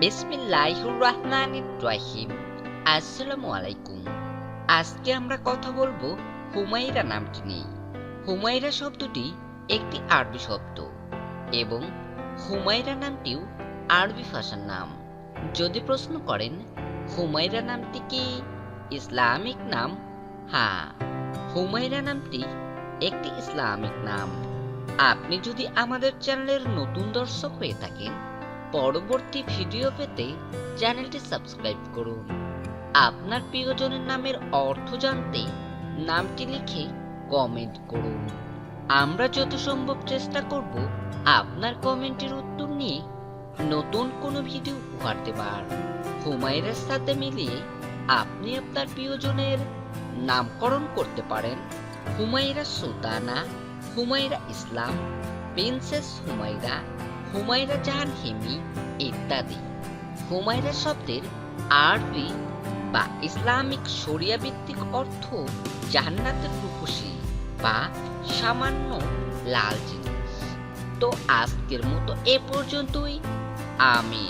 বিসমিল্লাহির রহমানির রহিম আসসালামু আলাইকুম আজকে আমরা কথা বলব হুমায়রা নামটি নিয়ে। হুমায়রা শব্দটি একটি আরবি শব্দ এবং হুমায়রা নামটিও আরবি ভাষার নাম। যদি প্রশ্ন করেন, হুমায়রা নামটি কি ইসলামিক নাম? হ্যাঁ হুমায়রা নামটি একটি ইসলামিক নাম। আপনি যদি আমাদের চ্যানেলের নতুন দর্শক হয়ে থাকেন পরবর্তী ভিডিও পেতে চ্যানেলটি সাবস্ক্রাইব করুন। আপনার প্রিয়জনের নামের অর্থ জানতে নামটি লিখে কমেন্ট করুন। আমরা যত সম্ভব চেষ্টা করব আপনার কমেন্টের উত্তর নিয়ে নতুন কোনো ভিডিও উপহার দেবার। হুমায়রার সাথে মিলিয়ে আপনি আপনার প্রিয়জনের নামকরণ করতে পারেন হুমায়রা সুলতানা, হুমায়রা ইসলাম, প্রিন্সেস হুমায়রা হুমায়রা জাহান হিমি ইত্যাদি। হুমায়রা শব্দের আরবি বা ইসলামিক শরিয়া ভিত্তিক অর্থ জান্নাতের রূপসী বা সামান্য লাল জিনিস। তো আজকের মতো এ পর্যন্তই। আমি